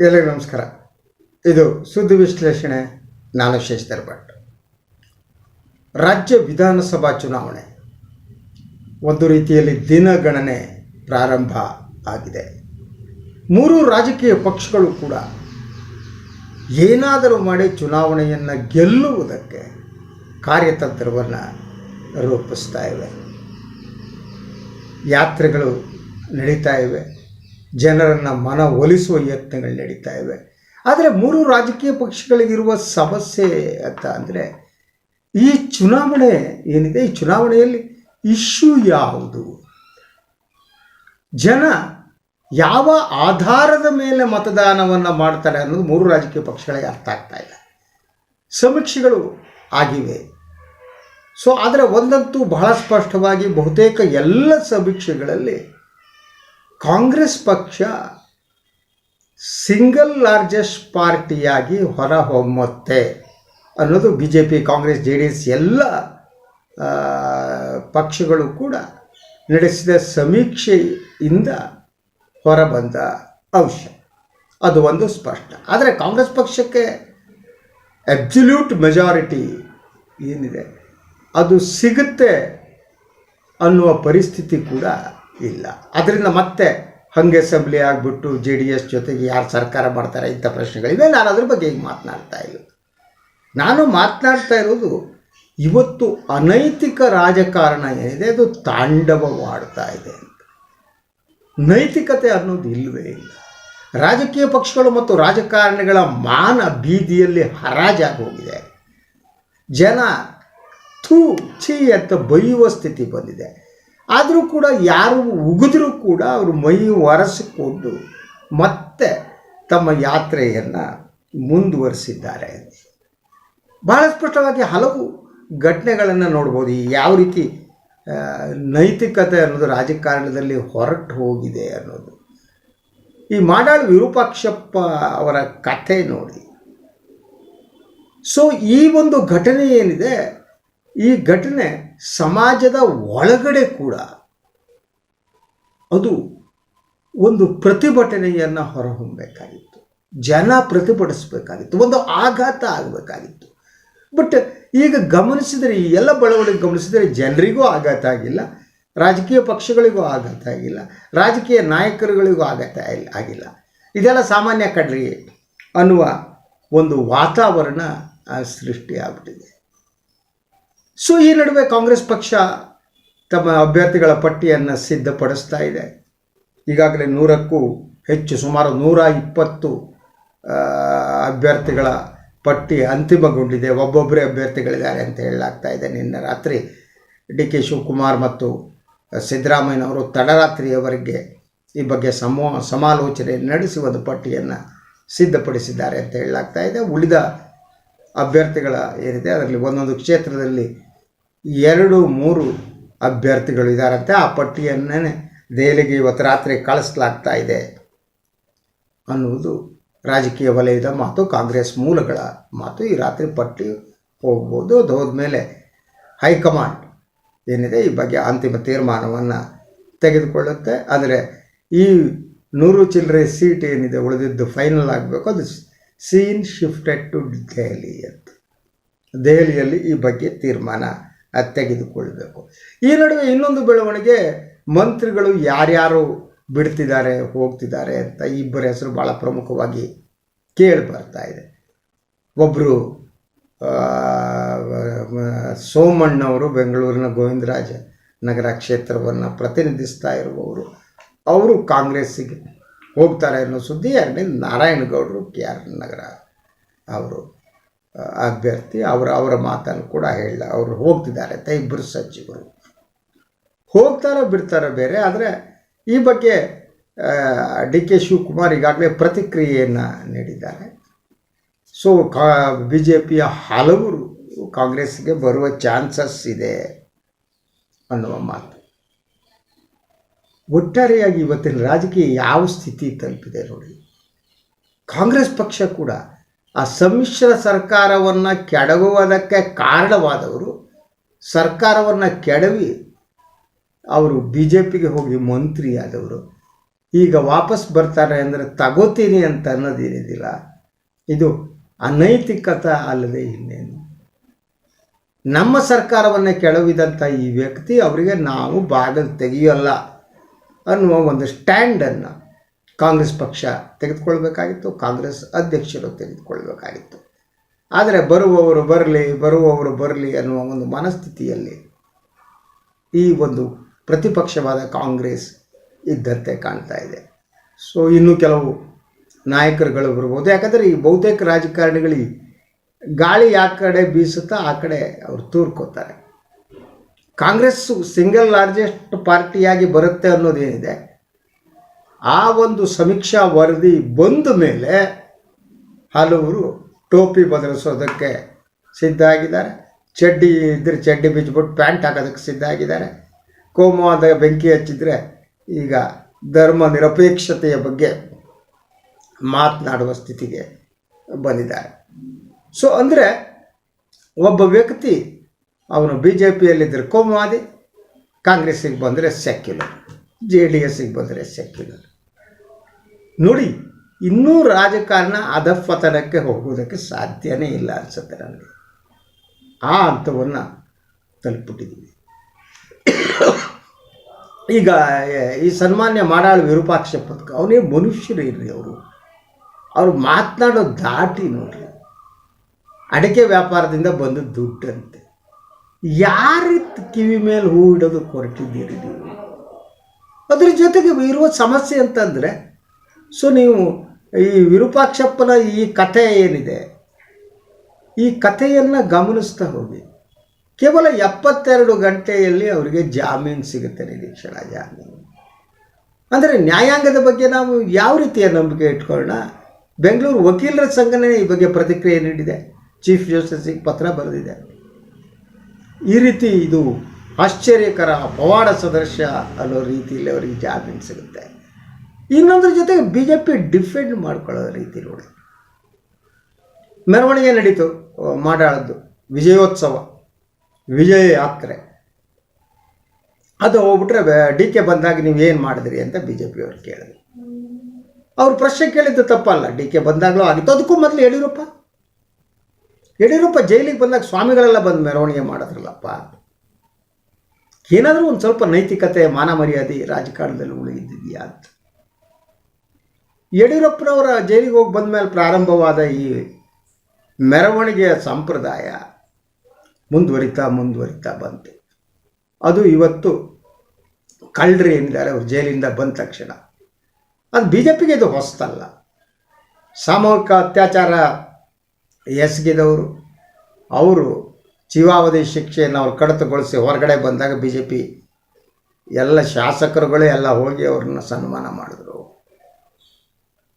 ಎಲ್ಲರಿಗೂ ನಮಸ್ಕಾರ. ಇದು ಸುದ್ದಿ ವಿಶ್ಲೇಷಣೆ, ನಾನು ಶಶಿಧರ್ ಭಟ್ ರಾಜ್ಯ ವಿಧಾನಸಭಾ ಚುನಾವಣೆ. ಒಂದು ರೀತಿಯಲ್ಲಿ ದಿನಗಣನೆ ಪ್ರಾರಂಭ ಆಗಿದೆ. ಮೂರು ರಾಜಕೀಯ ಪಕ್ಷಗಳು ಕೂಡ ಏನಾದರೂ ಮಾಡಿ ಚುನಾವಣೆಯನ್ನು ಗೆಲ್ಲುವುದಕ್ಕೆ ಕಾರ್ಯತಂತ್ರವನ್ನು ರೂಪಿಸ್ತಾ ಇವೆ. ಯಾತ್ರೆಗಳು ನಡೀತಾ ಇವೆ. ಜನರನ್ನು ಮನ ಒಲಿಸುವ ಯತ್ನಗಳು ನಡೀತಾ ಇವೆ. ಆದರೆ ಮೂರು ರಾಜಕೀಯ ಪಕ್ಷಗಳಿಗಿರುವ ಸಮಸ್ಯೆ ಅಂತ ಅಂದರೆ ಈ ಚುನಾವಣೆ ಏನಿದೆ? ಈ ಚುನಾವಣೆಯಲ್ಲಿ ಇಶ್ಯೂ ಯಾವುದು? ಜನ ಯಾವ ಆಧಾರದ ಮೇಲೆ ಮತದಾನವನ್ನು ಮಾಡ್ತಾರೆ ಅನ್ನೋದು ಮೂರು ರಾಜಕೀಯ ಪಕ್ಷಗಳಿಗೆ ಅರ್ಥ ಆಗ್ತಾ ಇಲ್ಲ. ಸಮೀಕ್ಷೆಗಳು ಆಗಿವೆ. ಸೊ ಆದರೆ ಒಂದಂತೂ ಬಹಳ ಸ್ಪಷ್ಟವಾಗಿ ಬಹುತೇಕ ಎಲ್ಲ ಸಮೀಕ್ಷೆಗಳಲ್ಲಿ ಕಾಂಗ್ರೆಸ್ ಪಕ್ಷ ಸಿಂಗಲ್ ಲಾರ್ಜೆಸ್ಟ್ ಪಾರ್ಟಿಯಾಗಿ ಹೊರಹೊಮ್ಮುತ್ತೆ ಅನ್ನೋದು B J P Congress, J D S ಎಲ್ಲ ಪಕ್ಷಗಳು ಕೂಡ ನಡೆಸಿದ ಸಮೀಕ್ಷೆಯಿಂದ ಹೊರಬಂದ ಅಂಶ. ಅದು ಒಂದು ಸ್ಪಷ್ಟ. ಆದರೆ ಕಾಂಗ್ರೆಸ್ ಪಕ್ಷಕ್ಕೆ ಅಬ್ಸಲ್ಯೂಟ್ ಮೆಜಾರಿಟಿ ಏನಿದೆ? ಅದು ಸಿಗುತ್ತೆ ಅನ್ನುವ ಪರಿಸ್ಥಿತಿ ಕೂಡ ಇಲ್ಲ. ಅದರಿಂದ ಮತ್ತೆ ಹಂಗೆ ಅಸೆಂಬ್ಲಿ ಆಗಿಬಿಟ್ಟು ಜೆ ಡಿ ಎಸ್ ಜೊತೆಗೆ ಯಾರು ಸರ್ಕಾರ ಮಾಡ್ತಾರೆ ಇಂಥ ಪ್ರಶ್ನೆಗಳಿವೆ ನಾನು ಅದ್ರ ಬಗ್ಗೆ ಈಗ ಮಾತನಾಡ್ತಾ ಇಲ್ಲ. ನಾನು ಮಾತನಾಡ್ತಾ ಇರೋದು ಇವತ್ತು ಅನೈತಿಕ ರಾಜಕಾರಣ ಏನಿದೆ, ಅದು ತಾಂಡವವಾಡ್ತಾ ಇದೆ ಅಂತ. ನೈತಿಕತೆ ಅನ್ನೋದು ಇಲ್ಲವೇ ಇಲ್ಲ. ರಾಜಕೀಯ ಪಕ್ಷಗಳು ಮತ್ತು ರಾಜಕಾರಣಿಗಳ ಮಾನ ಬೀದಿಯಲ್ಲಿ ಹರಾಜಾಗಿ ಹೋಗಿದೆ. ಜನ ಥೂ ಛೀ ಅಂತ ಬೈಯುವ ಸ್ಥಿತಿ ಬಂದಿದೆ. ಆದರೂ ಕೂಡ ಯಾರು ಉಗಿದ್ರೂ ಕೂಡ ಅವರು ಮೈ ಒರೆಸಿಕೊಂಡು ಮತ್ತೆ ತಮ್ಮ ಯಾತ್ರೆಯನ್ನು ಮುಂದುವರಿಸಿದ್ದಾರೆ. ಬಹಳ ಸ್ಪಷ್ಟವಾಗಿ ಹಲವು ಘಟನೆಗಳನ್ನು ನೋಡ್ಬೋದು. ಯಾವ ರೀತಿ ನೈತಿಕತೆ ಅನ್ನೋದು ರಾಜಕಾರಣದಲ್ಲಿ ಹೊರಟು ಹೋಗಿದೆ ಅನ್ನೋದು. ಈ ಮಾಡಾಳ್ ವಿರೂಪಾಕ್ಷಪ್ಪ ಅವರ ಕಥೆ ನೋಡಿ. ಸೊ ಈ ಒಂದು ಘಟನೆ ಏನಿದೆ ಈ ಘಟನೆ ಸಮಾಜದ ಒಳಗಡೆ ಕೂಡ ಅದು ಒಂದು ಪ್ರತಿಭಟನೆಯನ್ನು ಹೊರಹೊಮ್ಮಬೇಕಾಗಿತ್ತು ಜನ ಪ್ರತಿಭಟಿಸಬೇಕಾಗಿತ್ತು. ಒಂದು ಆಘಾತ ಆಗಬೇಕಾಗಿತ್ತು. ಬಟ್ ಈಗ ಗಮನಿಸಿದರೆ, ಈ ಎಲ್ಲ ಬೆಳವಣಿಗೆ ಗಮನಿಸಿದರೆ ಜನರಿಗೂ ಆಘಾತ ಆಗಿಲ್ಲ, ರಾಜಕೀಯ ಪಕ್ಷಗಳಿಗೂ ಆಘಾತ ಆಗಿಲ್ಲ, ರಾಜಕೀಯ ನಾಯಕರುಗಳಿಗೂ ಆಘಾತ ಆಗಿ- ಆಗಿಲ್ಲ. ಇದೆಲ್ಲ ಸಾಮಾನ್ಯ ಕಡ್ರಿ ಅನ್ನುವ ಒಂದು ವಾತಾವರಣ ಸೃಷ್ಟಿಯಾಗ್ಬಿಟ್ಟಿದೆ. ಸೊ ಈ ನಡುವೆ ಕಾಂಗ್ರೆಸ್ ಪಕ್ಷ ತಮ್ಮ ಅಭ್ಯರ್ಥಿಗಳ ಪಟ್ಟಿಯನ್ನು ಸಿದ್ಧಪಡಿಸ್ತಾ ಇದೆ. ಈಗಾಗಲೇ ನೂರಕ್ಕೂ ಹೆಚ್ಚು, ಸುಮಾರು ನೂರ ಇಪ್ಪತ್ತು ಅಭ್ಯರ್ಥಿಗಳ ಪಟ್ಟಿ ಅಂತಿಮಗೊಂಡಿದೆ. ಒಬ್ಬೊಬ್ಬರೇ ಅಭ್ಯರ್ಥಿಗಳಿದ್ದಾರೆ ಅಂತ ಹೇಳಲಾಗ್ತಾ ಇದೆ. ನಿನ್ನೆ ರಾತ್ರಿ ಡಿ ಕೆ ಶಿವಕುಮಾರ್ ಮತ್ತು ಸಿದ್ದರಾಮಯ್ಯನವರು ತಡರಾತ್ರಿಯವರೆಗೆ ಈ ಬಗ್ಗೆ ಸಮೋ, ಸಮಾಲೋಚನೆ ನಡೆಸಿ ಒಂದು ಪಟ್ಟಿಯನ್ನು ಸಿದ್ಧಪಡಿಸಿದ್ದಾರೆ ಅಂತ ಹೇಳಲಾಗ್ತಾ ಇದೆ. ಉಳಿದ ಅಭ್ಯರ್ಥಿಗಳ ಏನಿದೆ, ಅದರಲ್ಲಿ ಒಂದೊಂದು ಕ್ಷೇತ್ರದಲ್ಲಿ ಎರಡು, ಮೂರು ಅಭ್ಯರ್ಥಿಗಳು ಇದ್ದಾರಂತೆ ಆ ಪಟ್ಟಿಯನ್ನೇ ದೆಹಲಿಗೆ ಇವತ್ತು ರಾತ್ರಿ ಕಳಿಸ್ಲಾಗ್ತಾ ಇದೆ ಅನ್ನುವುದು ರಾಜಕೀಯ ವಲಯದ ಮಾತು, ಕಾಂಗ್ರೆಸ್ ಮೂಲಗಳ ಮಾತು. ಈ ರಾತ್ರಿ ಪಟ್ಟಿ ಹೋಗ್ಬೋದು. ಅದು ಹೋದ್ಮೇಲೆ ಹೈಕಮಾಂಡ್ ಏನಿದೆ, ಈ ಬಗ್ಗೆ ಅಂತಿಮ ತೀರ್ಮಾನವನ್ನು ತೆಗೆದುಕೊಳ್ಳುತ್ತೆ. ಆದರೆ ಈ ನೂರು ಚಿಲ್ಲರೆ ಸೀಟ್ ಏನಿದೆ, ಉಳಿದಿದ್ದು ಫೈನಲ್ ಆಗಬೇಕು. ಅದು ಸೀನ್ ಶಿಫ್ಟೆಡ್ ಟು ದೆಹಲಿ ಅಂತ. ದೆಹಲಿಯಲ್ಲಿ ಈ ಬಗ್ಗೆ ತೀರ್ಮಾನ ಅದ್ ತೆಗೆದುಕೊಳ್ಬೇಕು ಈ ನಡುವೆ ಇನ್ನೊಂದು ಬೆಳವಣಿಗೆ, ಮಂತ್ರಿಗಳು ಯಾರ್ಯಾರು ಬಿಡ್ತಿದ್ದಾರೆ, ಹೋಗ್ತಿದ್ದಾರೆ ಅಂತ ಇಬ್ಬರ ಹೆಸರು ಭಾಳ ಪ್ರಮುಖವಾಗಿ ಕೇಳಿ ಬರ್ತಾ ಇದೆ ಒಬ್ಬರು ಸೋಮಣ್ಣವರು ಬೆಂಗಳೂರಿನ ಗೋವಿಂದರಾಜ ನಗರ ಕ್ಷೇತ್ರವನ್ನು ಪ್ರತಿನಿಧಿಸ್ತಾ ಇರುವವರು, ಅವರು ಕಾಂಗ್ರೆಸ್ಸಿಗೆ ಹೋಗ್ತಾರೆ ಅನ್ನೋ ಸುದ್ದಿ ಎರಡನೇ ನಾರಾಯಣಗೌಡರು ಕೆ ಆರ್ ನಗರ ಅವರು. ಅಭ್ಯರ್ಥಿ, ಅವರ ಅವರ ಮಾತನ್ನು ಕೂಡ ಹೇಳ, ಅವರು ಹೋಗ್ತಿದ್ದಾರೆ, ಅಂತ ಇಬ್ಬರು ಸಚಿವರು. ಹೋಗ್ತಾರೋ ಬಿಡ್ತಾರೋ ಬೇರೆ, ಆದರೆ ಈ ಬಗ್ಗೆ ಡಿ ಕೆ ಶಿವಕುಮಾರ್ ಈಗಾಗಲೇ ಪ್ರತಿಕ್ರಿಯೆಯನ್ನು ನೀಡಿದ್ದಾರೆ. ಸೊ ಕಾ ಬಿ ಜೆ ಪಿಯ ಹಲವರು ಕಾಂಗ್ರೆಸ್ಗೆ ಬರುವ ಚಾನ್ಸಸ್ ಇದೆ ಅನ್ನುವ ಮಾತು. ಒಟ್ಟಾರೆಯಾಗಿ ಇವತ್ತಿನ ರಾಜಕೀಯ ಯಾವ ಸ್ಥಿತಿ ತಲುಪಿದೆ ನೋಡಿ. ಕಾಂಗ್ರೆಸ್ ಪಕ್ಷ ಕೂಡ ಆ ಸಮ್ಮಿಶ್ರ ಸರ್ಕಾರವನ್ನು ಕೆಡಗುವುದಕ್ಕೆ ಕಾರಣವಾದವರು, ಸರ್ಕಾರವನ್ನು ಕೆಡವಿ ಅವರು ಬಿ ಜೆ ಪಿಗೆ ಹೋಗಿ ಮಂತ್ರಿಯಾದವರು. ಈಗ ವಾಪಸ್ ಬರ್ತಾರೆ ಅಂದರೆ ತಗೋತೀನಿ ಅಂತ ಅನ್ನೋದೇನಿದಿಲ್ಲ. ಇದು ಅನೈತಿಕತೆ ಅಲ್ಲದೆ ಇನ್ನೇನು. ನಮ್ಮ ಸರ್ಕಾರವನ್ನು ಕೆಳವಿದಂಥ ಈ ವ್ಯಕ್ತಿ ಅವರಿಗೆ ನಾವು ಬಾಗಿಲು ತೆಗೆಯೋಲ್ಲ ಅನ್ನುವ ಒಂದು ಸ್ಟ್ಯಾಂಡನ್ನು ಕಾಂಗ್ರೆಸ್ ಪಕ್ಷ ತೆಗೆದುಕೊಳ್ಬೇಕಾಗಿತ್ತು, ಕಾಂಗ್ರೆಸ್ ಅಧ್ಯಕ್ಷರು ತೆಗೆದುಕೊಳ್ಬೇಕಾಗಿತ್ತು. ಆದರೆ ಬರುವವರು ಬರಲಿ ಬರುವವರು ಬರಲಿ ಅನ್ನುವ ಒಂದು ಮನಸ್ಥಿತಿಯಲ್ಲಿ ಈ ಒಂದು ಪ್ರತಿಪಕ್ಷವಾದ ಕಾಂಗ್ರೆಸ್ ಇದ್ದಂತೆ ಕಾಣ್ತಾ ಇದೆ. ಸೊ ಇನ್ನೂ ಕೆಲವು ನಾಯಕರುಗಳು ಬರ್ಬೋದು ಯಾಕಂದರೆ ಈ ಬಹುತೇಕ ರಾಜಕಾರಣಿಗಳು ಗಾಳಿ ಆ ಕಡೆ ಬೀಸುತ್ತಾ ಆ ಕಡೆ ಅವರು ತೂರ್ಕೋತಾರೆ. ಕಾಂಗ್ರೆಸ್ಸು ಸಿಂಗಲ್ ಲಾರ್ಜೆಸ್ಟ್ ಪಾರ್ಟಿಯಾಗಿ ಬರುತ್ತೆ ಅನ್ನೋದೇನಿದೆ ಆ ಒಂದು ಸಮೀಕ್ಷಾ ವರದಿ ಬಂದ ಮೇಲೆ ಹಲವರು ಟೋಪಿ ಬದಲಿಸೋದಕ್ಕೆ ಸಿದ್ಧ ಆಗಿದ್ದಾರೆ. ಚಡ್ಡಿ ಇದ್ದರೆ ಚಡ್ಡಿ ಬಿಚ್ಚಿಬಿಟ್ಟು ಪ್ಯಾಂಟ್ ಹಾಕೋದಕ್ಕೆ ಸಿದ್ಧ ಆಗಿದ್ದಾರೆ. ಕೋಮುವಾದ ಬೆಂಕಿ ಹಚ್ಚಿದ್ರೆ ಈಗ ಧರ್ಮ ನಿರಪೇಕ್ಷತೆಯ ಬಗ್ಗೆ ಮಾತನಾಡುವ ಸ್ಥಿತಿಗೆ ಬಂದಿದ್ದಾರೆ. ಸೊ ಅಂದರೆ ಒಬ್ಬ ವ್ಯಕ್ತಿ ಅವನು ಬಿ ಜೆ ಪಿಯಲ್ಲಿದ್ದರೆ ಕೋಮುವಾದಿ, ಕಾಂಗ್ರೆಸ್ಸಿಗೆ ಬಂದರೆ ಸೆಕ್ಯುಲರ್, ಜೆ ಡಿ ಎಸ್ಸಿಗೆ ಬಂದರೆ ಸೆಕ್ಯುಲರ್. ನೋಡಿ, ಇನ್ನೂ ರಾಜಕಾರಣ ಅಧಪತನಕ್ಕೆ ಹೋಗುವುದಕ್ಕೆ ಸಾಧ್ಯನೇ ಇಲ್ಲ ಅನಿಸುತ್ತೆ ನನಗೆ. ಆ ಹಂತವನ್ನು ತಲುಪಿಟ್ಟಿದ್ದೀವಿ ಈಗ ಈ ಸನ್ಮಾನ್ಯ ಮಾಡಾಳು ವಿರೂಪಾಕ್ಷ ಪದಕ, ಅವನೇ ಮನುಷ್ಯರು ಇರ್ರಿ ಅವರು. ಅವರು ಮಾತನಾಡೋ ದಾಟಿ ನೋಡಿರಿ. ಅಡಿಕೆ ವ್ಯಾಪಾರದಿಂದ ಬಂದ ದುಡ್ಡಂತೆ. ಯಾರ ಕಿವಿ ಮೇಲೆ ಹೂ ಇಡೋದು ಹೊರಟಿದ್ದೀರಿ ನೀವು? ಅದ್ರ ಜೊತೆಗೆ ಇರುವ ಸಮಸ್ಯೆ ಅಂತಂದರೆ ಸೊ ನೀವು ಈ ವಿರೂಪಾಕ್ಷಪ್ಪನ ಈ ಕಥೆ ಏನಿದೆ? ಈ ಕಥೆಯನ್ನು ಗಮನಿಸ್ತಾ ಹೋಗಿ. ಕೇವಲ ಎಪ್ಪತ್ತೆರಡು ಗಂಟೆಯಲ್ಲಿ ಅವರಿಗೆ ಜಾಮೀನು ಸಿಗುತ್ತೆ ನಿರೀಕ್ಷಣಾ ಜಾಮೀನು. ಅಂದರೆ ನ್ಯಾಯಾಂಗದ ಬಗ್ಗೆ ನಾವು ಯಾವ ರೀತಿಯ ನಂಬಿಕೆ ಇಟ್ಕೊಳ್ಳೋಣ? ಬೆಂಗಳೂರು ವಕೀಲರ ಸಂಘನೇ ಈ ಬಗ್ಗೆ ಪ್ರತಿಕ್ರಿಯೆ ನೀಡಿದೆ. ಚೀಫ್ ಜಸ್ಟಿಸಿಗೆ ಪತ್ರ ಬರೆದಿದೆ. ಈ ರೀತಿ ಇದು ಆಶ್ಚರ್ಯಕರ ಪವಾಡ ಸದೃಶ ಅನ್ನೋ ರೀತಿಯಲ್ಲಿ ಅವರಿಗೆ ಜಾಮೀನು ಸಿಗುತ್ತೆ. ಇನ್ನೊಂದ್ರ ಜೊತೆಗೆ ಬಿ ಜೆ ಪಿ ಡಿಫೆಂಡ್ ಮಾಡ್ಕೊಳ್ಳೋ ರೀತಿ ನೋಡಿ ಮೆರವಣಿಗೆ ನಡೀತು ಮಾಡಾಳದ್ದು, ವಿಜಯೋತ್ಸವ, ವಿಜಯ ಯಾತ್ರೆ. ಅದು ಹೋಗ್ಬಿಟ್ರೆ ಡಿ ಕೆ ಬಂದಾಗ ನೀವು ಏನು ಮಾಡಿದ್ರಿ ಅಂತ ಬಿ ಜೆ ಪಿಯವ್ರು ಕೇಳಿದ್ರು. ಅವ್ರು ಪ್ರಶ್ನೆ ಕೇಳಿದ್ದು ತಪ್ಪಲ್ಲ, ಡಿ ಕೆ ಬಂದಾಗಲೂ ಆಗಿತ್ತು ಅದಕ್ಕೂ ಮೊದಲು ಯಡಿಯೂರಪ್ಪ. ಯಡಿಯೂರಪ್ಪ ಜೈಲಿಗೆ ಬಂದಾಗ ಸ್ವಾಮಿಗಳೆಲ್ಲ ಬಂದು ಮೆರವಣಿಗೆ ಮಾಡಿದ್ರಲ್ಲಪ್ಪ. ಏನಾದರೂ ಒಂದು ಸ್ವಲ್ಪ ನೈತಿಕತೆ, ಮಾನ ಮರ್ಯಾದೆ ರಾಜಕಾರಣದಲ್ಲಿ ಉಳಿದಿದೆಯಾ ಅಂತ. ಯಡಿಯೂರಪ್ಪನವರ ಜೈಲಿಗೆ ಹೋಗಿ ಬಂದ ಮೇಲೆ ಪ್ರಾರಂಭವಾದ ಈ ಮೆರವಣಿಗೆಯ ಸಂಪ್ರದಾಯ ಮುಂದುವರಿತಾ ಮುಂದುವರಿತಾ ಬಂತು. ಅದು ಇವತ್ತು ಕಳ್ಳರು ಏನಿದ್ದಾರೆ ಅವ್ರು ಜೈಲಿಂದ ಬಂದ ತಕ್ಷಣ. ಅದು ಬಿ ಜೆ ಪಿಗೆ ಇದು ಹೊಸತಲ್ಲ. ಸಾಮೂಹಿಕ ಅತ್ಯಾಚಾರ ಎಸಗಿದವರು. ಅವರು ಜೀವಾವಧಿ ಶಿಕ್ಷೆಯನ್ನು ಅವ್ರು ಕಡಿತಗೊಳಿಸಿ ಹೊರಗಡೆ ಬಂದಾಗ ಬಿ ಜೆ ಪಿ ಎಲ್ಲ ಶಾಸಕರುಗಳೇ ಎಲ್ಲ ಹೋಗಿ ಅವ್ರನ್ನ ಸನ್ಮಾನ ಮಾಡಿದ್ರು.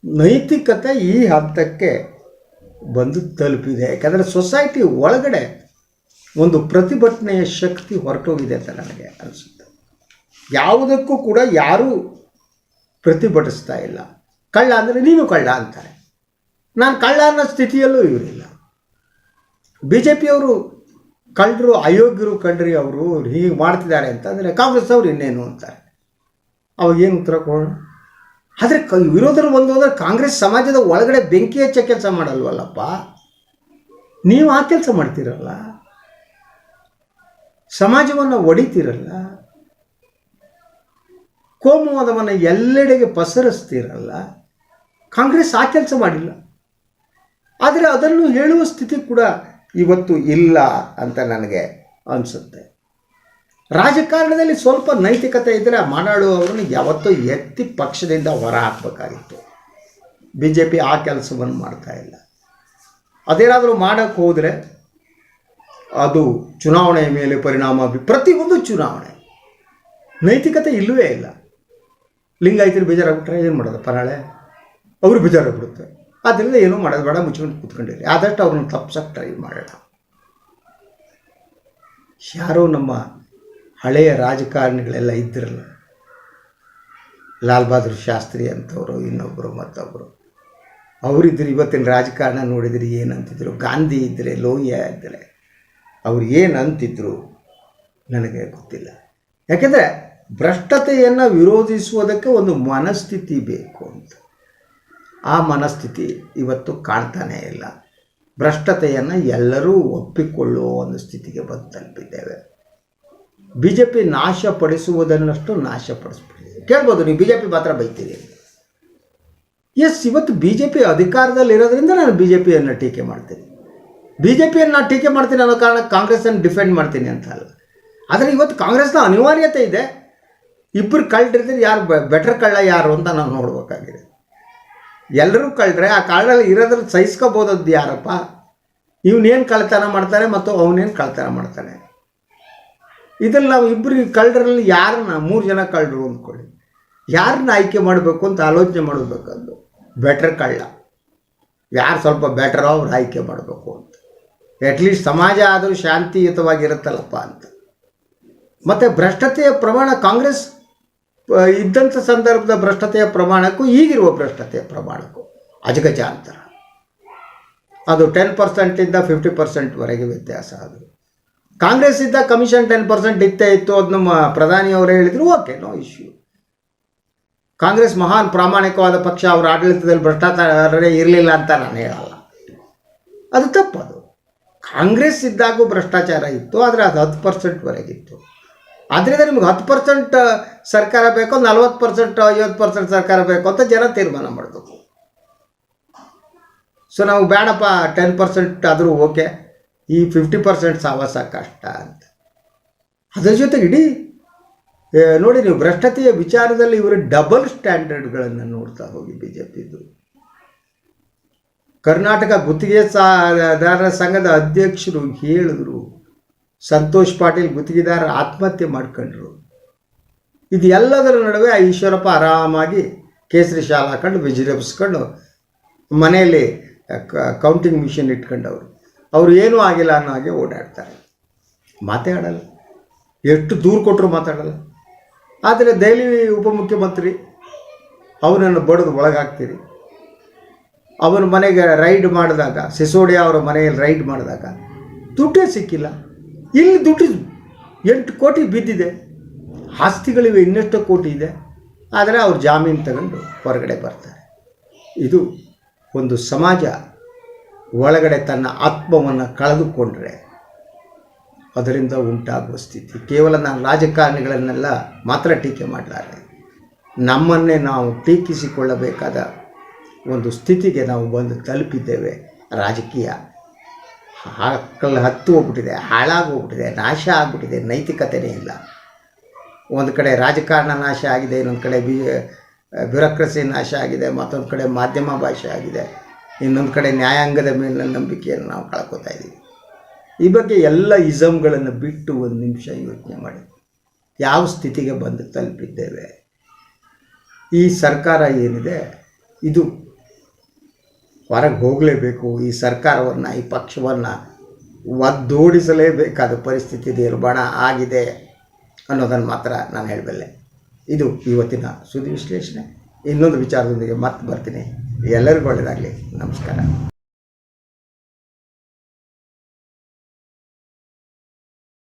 ನೈತಿಕತೆ ಈ ಹಂತಕ್ಕೆ ಬಂದು ತಲುಪಿದೆ. ಯಾಕಂದರೆ ಸೊಸೈಟಿ ಒಳಗಡೆ ಒಂದು ಪ್ರತಿಭಟನೆಯ ಶಕ್ತಿ ಹೊರಟೋಗಿದೆ ಅಂತ ನನಗೆ ಅನಿಸುತ್ತೆ. ಯಾವುದಕ್ಕೂ ಕೂಡ ಯಾರೂ ಪ್ರತಿಭಟಿಸ್ತಾ ಇಲ್ಲ. ಕಳ್ಳ ಅಂದರೆ ನೀನು ಕಳ್ಳ ಅಂತಾರೆ. ನಾನು ಕಳ್ಳ ಅನ್ನೋ ಸ್ಥಿತಿಯಲ್ಲೂ ಇವರಿಲ್ಲ. ಬಿ ಜೆ ಪಿಯವರು ಕಳ್ಳರು, ಅಯೋಗ್ಯರು ಕಂಡ್ರಿ ಅವರು ಹೀಗೆ ಮಾಡ್ತಿದ್ದಾರೆ ಅಂತಂದರೆ ಕಾಂಗ್ರೆಸ್ ಅವರು ಇನ್ನೇನು ಅಂತಾರೆ. ಅವಾಗ ಏನು ಉತ್ತರ ಕೊಡೋಣ? ಆದರೆ ಕ ವಿರೋಧರು ಒಂದು ಅಂದರೆ ಕಾಂಗ್ರೆಸ್ ಸಮಾಜದ ಒಳಗಡೆ ಬೆಂಕಿ ಹಚ್ಚ ಕೆಲಸ ಮಾಡಲ್ವಲ್ಲಪ್ಪ? ನೀವು ಆ ಕೆಲಸ ಮಾಡ್ತೀರಲ್ಲ? ಸಮಾಜವನ್ನು ಒಡಿತೀರಲ್ಲ? ಕೋಮವಾದವನ್ನು ಎಲ್ಲೆಡೆಗೆ ಪಸರಿಸ್ತೀರಲ್ಲ? ಕಾಂಗ್ರೆಸ್ ಆ ಕೆಲಸ ಮಾಡಿಲ್ಲ. ಆದರೆ ಅದನ್ನು ಹೇಳುವ ಸ್ಥಿತಿ ಕೂಡ ಇವತ್ತು ಇಲ್ಲ ಅಂತ ನನಗೆ ಅನಿಸುತ್ತೆ. ರಾಜಕಾರಣದಲ್ಲಿ ಸ್ವಲ್ಪ ನೈತಿಕತೆ ಇದ್ದರೆ ಮಾನಾಡುವವರನ್ನು ಯಾವತ್ತೂ ಎತ್ತಿ ಪಕ್ಷದಿಂದ ಹೊರ ಹಾಕ್ಬೇಕಾಗಿತ್ತು ಬಿ ಜೆ ಪಿ ಆ ಕೆಲಸವನ್ನು ಮಾಡ್ತಾ ಇಲ್ಲ. ಅದೇನಾದರೂ ಮಾಡೋಕ್ಕೆ ಹೋದರೆ ಅದು ಚುನಾವಣೆಯ ಮೇಲೆ ಪರಿಣಾಮ ಪ್ರತಿಯೊಂದು ಚುನಾವಣೆ. ನೈತಿಕತೆ ಇಲ್ಲವೇ ಇಲ್ಲ. ಲಿಂಗಾಯತರು ಬೇಜಾರಾಗ್ಬಿಟ್ರೆ ಏನು ಮಾಡೋದು ಪರಾಳೆ? ಅವರು ಬೇಜಾರಾಗ್ಬಿಡುತ್ತೆ. ಆದ್ದರಿಂದ ಏನೂ ಮಾಡೋದು ಬೇಡ, ಮುಚ್ಕೊಂಡು ಕೂತ್ಕೊಂಡಿರಿ. ಆದಷ್ಟು ಅವ್ರನ್ನ ತಪ್ಪಿಸಕ್ಕೆ ಟ್ರೈ ಮಾಡೋಣ. ಯಾರೋ ನಮ್ಮ ಹಳೆಯ ರಾಜಕಾರಣಿಗಳೆಲ್ಲ ಇದ್ದಿರಲ್ಲ. ಲಾಲ್ ಬಹದ್ದೂರ್ ಶಾಸ್ತ್ರಿ ಅಂತವರು ಇನ್ನೊಬ್ಬರು ಮತ್ತೊಬ್ಬರು ಅವರಿದ್ದರು ಇವತ್ತಿನ ರಾಜಕಾರಣ ನೋಡಿದರೆ ಏನಂತಿದ್ರು? ಗಾಂಧಿ ಇದ್ದರೆ, ಲೋಹಿಯಾ ಇದ್ದರೆ. ಅವ್ರು ಏನು ಅಂತಿದ್ರು ನನಗೆ ಗೊತ್ತಿಲ್ಲ. ಯಾಕೆಂದರೆ ಭ್ರಷ್ಟತೆಯನ್ನು ವಿರೋಧಿಸುವುದಕ್ಕೆ ಒಂದು ಮನಸ್ಥಿತಿ ಬೇಕು ಅಂತ. ಆ ಮನಸ್ಥಿತಿ ಇವತ್ತು ಕಾಣ್ತಾನೇ ಇಲ್ಲ. ಭ್ರಷ್ಟತೆಯನ್ನು ಎಲ್ಲರೂ ಒಪ್ಪಿಕೊಳ್ಳುವ ಒಂದು ಸ್ಥಿತಿಗೆ ಬಂದು ತಲುಪಿದ್ದೇವೆ. ಬಿ ಜೆ ಪಿ ನಾಶಪಡಿಸುವುದನ್ನಷ್ಟು ನಾಶಪಡಿಸ್ಬಿಟ್ಟಿದೆ ಕೇಳ್ಬೋದು, ನೀವು ಬಿ ಜೆ ಪಿ ಮಾತ್ರ ಬೈತೀರಿ. ಎಸ್ ಇವತ್ತು ಬಿ ಜೆ ಪಿ ಅಧಿಕಾರದಲ್ಲಿರೋದ್ರಿಂದ ನಾನು ಬಿ ಜೆ ಪಿಯನ್ನು ಟೀಕೆ ಮಾಡ್ತೀನಿ. ಬಿ ಜೆ ಪಿಯನ್ನು ನಾನು ಟೀಕೆ ಮಾಡ್ತೀನಿ ಅನ್ನೋ ಕಾರಣ ಕಾಂಗ್ರೆಸ್ಸನ್ನು ಡಿಫೆಂಡ್ ಮಾಡ್ತೀನಿ ಅಂತ ಅಲ್ಲ. ಆದರೆ ಇವತ್ತು ಕಾಂಗ್ರೆಸ್ನ ಅನಿವಾರ್ಯತೆ ಇದೆ. ಇಬ್ಬರು ಕಳ್ಳರಿದ್ರೆ ಯಾರು ಬೆಟರ್ ಕಳ್ಳ ಯಾರು ಅಂತ ನಾವು ನೋಡ್ಬೇಕಾಗಿದೆ. ಎಲ್ಲರೂ ಕಳ್ಳರೆ, ಆ ಕಳ್ಳಲ್ಲಿ ಇರೋದ್ರಲ್ಲಿ ಸಹಿಸ್ಕೋಬೋದದ್ದು ಯಾರಪ್ಪ? ಇವನೇನು ಕಳ್ತನ ಮಾಡ್ತಾರೆ ಮತ್ತು ಅವನೇನು ಕಳ್ತನ ಮಾಡ್ತಾನೆ? ಇದ್ರಲ್ಲಿ ನಾವು ಇಬ್ಬರಿಗೆ ಕಳ್ಳರಲ್ಲಿ ಯಾರನ್ನ ಮೂರು ಜನ ಕಳ್ಳರು ಅಂದ್ಕೊಳ್ಳಿ. ಯಾರನ್ನ ಆಯ್ಕೆ ಮಾಡಬೇಕು ಅಂತ ಆಲೋಚನೆ ಮಾಡಬೇಕಂದು ಬೆಟರ್ ಕಳ್ಳ. ಯಾರು ಸ್ವಲ್ಪ ಬೆಟರ್ ಅವ್ರು ಆಯ್ಕೆ ಮಾಡಬೇಕು ಅಂತ. ಅಟ್ಲೀಸ್ಟ್ ಸಮಾಜ ಆದರೂ ಶಾಂತಿಯುತವಾಗಿರುತ್ತಲ್ಲಪ್ಪ ಅಂತ. ಮತ್ತು ಭ್ರಷ್ಟತೆಯ ಪ್ರಮಾಣ ಕಾಂಗ್ರೆಸ್ ಇದ್ದಂಥ ಸಂದರ್ಭದ ಭ್ರಷ್ಟತೆಯ ಪ್ರಮಾಣಕ್ಕೂ ಈಗಿರುವ ಭ್ರಷ್ಟತೆಯ ಪ್ರಮಾಣಕ್ಕೂ ಅಜಗಜಾಂತರ. ಅದು ಟೆನ್ ಪರ್ಸೆಂಟಿಂದ ಫಿಫ್ಟಿ ಪರ್ಸೆಂಟ್ವರೆಗೆ ವ್ಯತ್ಯಾಸ ಅದು. ಕಾಂಗ್ರೆಸ್ ಇದ್ದ ಕಮಿಷನ್ ಟೆನ್ ಪರ್ಸೆಂಟ್ ಇತ್ತೇ ಇತ್ತು ಅದು ನಮ್ಮ ಪ್ರಧಾನಿಯವರು ಹೇಳಿದ್ರು, ಓಕೆ, ನೋ ಇಶ್ಯೂ. ಕಾಂಗ್ರೆಸ್ ಮಹಾನ್ ಪ್ರಾಮಾಣಿಕವಾದ ಪಕ್ಷ, ಅವರ ಆಡಳಿತದಲ್ಲಿ ಭ್ರಷ್ಟಾಚಾರ ಇರಲಿಲ್ಲ ಅಂತ ನಾನು ಹೇಳಲ್ಲ. ಅದು ತಪ್ಪದು. ಕಾಂಗ್ರೆಸ್ ಇದ್ದಾಗೂ ಭ್ರಷ್ಟಾಚಾರ ಇತ್ತು, ಆದರೆ ಅದು ಹತ್ತು ಪರ್ಸೆಂಟ್ವರೆಗಿತ್ತು ಆದ್ದರಿಂದ ನಿಮ್ಗೆ ಹತ್ತು ಪರ್ಸೆಂಟ್ ಸರ್ಕಾರ ಬೇಕೋ, ನಲ್ವತ್ತು ಪರ್ಸೆಂಟ್, ಐವತ್ತು ಪರ್ಸೆಂಟ್ ಸರ್ಕಾರ ಬೇಕು ಅಂತ ಜನ ತೀರ್ಮಾನ ಮಾಡಬೇಕು. ಸೊ ನಾವು ಬೇಡಪ್ಪ, ಟೆನ್ ಪರ್ಸೆಂಟ್ ಆದರೂ ಓಕೆ. ಈ ಫಿಫ್ಟಿ ಪರ್ಸೆಂಟ್ ಸಾವಾಸ ಕಷ್ಟ ಅಂತ. ಅದರ ಜೊತೆಗೆ ಇಡೀ ನೋಡಿ ನೀವು ಭ್ರಷ್ಟತೆಯ ವಿಚಾರದಲ್ಲಿ ಇವರು ಡಬಲ್ ಸ್ಟ್ಯಾಂಡರ್ಡ್ಗಳನ್ನು ನೋಡ್ತಾ ಹೋಗಿ ಬಿ ಜೆ ಪಿದು ಕರ್ನಾಟಕ ಗುತ್ತಿಗೆ ಸಾದಾರರ ಸಂಘದ ಅಧ್ಯಕ್ಷರು ಹೇಳಿದ್ರು, ಸಂತೋಷ್ ಪಾಟೀಲ್ ಗುತ್ತಿಗೆದಾರ ಆತ್ಮಹತ್ಯೆ ಮಾಡ್ಕೊಂಡ್ರು. ಇದು ಎಲ್ಲದರ ನಡುವೆ ಆ ಈಶ್ವರಪ್ಪ ಆರಾಮಾಗಿ ಕೇಸರಿ ಶಾಲೆ ಹಾಕೊಂಡು ವಿಜಿಲೆಬ್ಸ್ಕೊಂಡು ಮನೆಯಲ್ಲಿ ಕೌಂಟಿಂಗ್ ಮಿಷಿನ್ ಇಟ್ಕೊಂಡವರು. ಅವ್ರು ಏನೂ ಆಗಿಲ್ಲ ಅನ್ನೋ ಹಾಗೆ ಓಡಾಡ್ತಾರೆ. ಮಾತೇ ಆಡಲ್ಲ ಎಷ್ಟು ದೂರು ಕೊಟ್ಟರು ಮಾತಾಡಲ್ಲ. ಆದರೆ ದೆಹಲಿ ಉಪಮುಖ್ಯಮಂತ್ರಿ, ಅವನನ್ನು ಬಡಿದು ಒಳಗಾಗ್ತೀರಿ ಅವನ ಮನೆಗೆ ರೈಡ್ ಮಾಡಿದಾಗ, ಸಿಸೋಡಿಯಾ ಅವರ ಮನೆಯಲ್ಲಿ ರೈಡ್ ಮಾಡಿದಾಗ ದುಡ್ಡೇ ಸಿಕ್ಕಿಲ್ಲ. ಇಲ್ಲಿ ದುಡ್ಡು ಎಂಟು ಕೋಟಿ ಬಿದ್ದಿದೆ. ಆಸ್ತಿಗಳಿವೆ, ಇನ್ನೆಷ್ಟು ಕೋಟಿ ಇದೆ. ಆದರೆ ಅವ್ರು ಜಾಮೀನು ತಗೊಂಡು ಹೊರಗಡೆ ಬರ್ತಾರೆ. ಇದು ಒಂದು ಸಮಾಜ. ಒಳಗಡೆ ತನ್ನ ಆತ್ಮವನ್ನು ಕಳೆದುಕೊಂಡ್ರೆ ಅದರಿಂದ ಉಂಟಾಗುವ ಸ್ಥಿತಿ. ಕೇವಲ ನಾನು ರಾಜಕಾರಣಿಗಳನ್ನೆಲ್ಲ ಮಾತ್ರ ಟೀಕೆ ಮಾಡಲಾರೆ ನಮ್ಮನ್ನೇ ನಾವು ಟೀಕಿಸಿಕೊಳ್ಳಬೇಕಾದ ಒಂದು ಸ್ಥಿತಿಗೆ ನಾವು ಬಂದು ತಲುಪಿದ್ದೇವೆ. ರಾಜಕೀಯ ಹಾಕಲ್ ಹತ್ತು ಹೋಗ್ಬಿಟ್ಟಿದೆ ಹಾಳಾಗೋಗ್ಬಿಟ್ಟಿದೆ ನಾಶ ಆಗ್ಬಿಟ್ಟಿದೆ ನೈತಿಕತೆಯೇ ಇಲ್ಲ. ಒಂದು ಕಡೆ ರಾಜಕಾರಣ ನಾಶ ಆಗಿದೆ, ಇನ್ನೊಂದು ಕಡೆ ಬ್ಯೂರೋಕ್ರಸಿ ನಾಶ ಆಗಿದೆ, ಮತ್ತೊಂದು ಕಡೆ ಮಾಧ್ಯಮ ಭಾಷೆ ಆಗಿದೆ. ಇನ್ನೊಂದು ಕಡೆ ನ್ಯಾಯಾಂಗದ ಮೇಲಿನ ನಂಬಿಕೆಯನ್ನು ನಾವು ಕಳ್ಕೊತಾ ಇದ್ದೀವಿ ಈ ಬಗ್ಗೆ ಎಲ್ಲ ಇಸಮ್ಗಳನ್ನು ಬಿಟ್ಟು ಒಂದು ನಿಮಿಷ ಯೋಚನೆ ಮಾಡಿ. ಯಾವ ಸ್ಥಿತಿಗೆ ಬಂದು ತಲುಪಿದ್ದೇವೆ? ಈ ಸರ್ಕಾರ ಏನಿದೆ? ಇದು ಹೊರಗೆ ಹೋಗಲೇಬೇಕು. ಈ ಸರ್ಕಾರವನ್ನು, ಈ ಪಕ್ಷವನ್ನು ಒದ್ದೋಡಿಸಲೇಬೇಕಾದ ಪರಿಸ್ಥಿತಿ ನಿರ್ಮಾಣ ಆಗಿದೆ ಅನ್ನೋದನ್ನು ಮಾತ್ರ ನಾನು ಹೇಳಬಲ್ಲೆ. ಇದು ಇವತ್ತಿನ ಸುದ್ದಿ ವಿಶ್ಲೇಷಣೆ. ಇನ್ನೊಂದು ವಿಚಾರದೊಂದಿಗೆ ಮತ್ತೆ ಬರ್ತೀನಿ. ಎಲ್ಲರಿಗೂ ಒಳ್ಳೆಯದಾಗಲಿ ನಮಸ್ಕಾರ.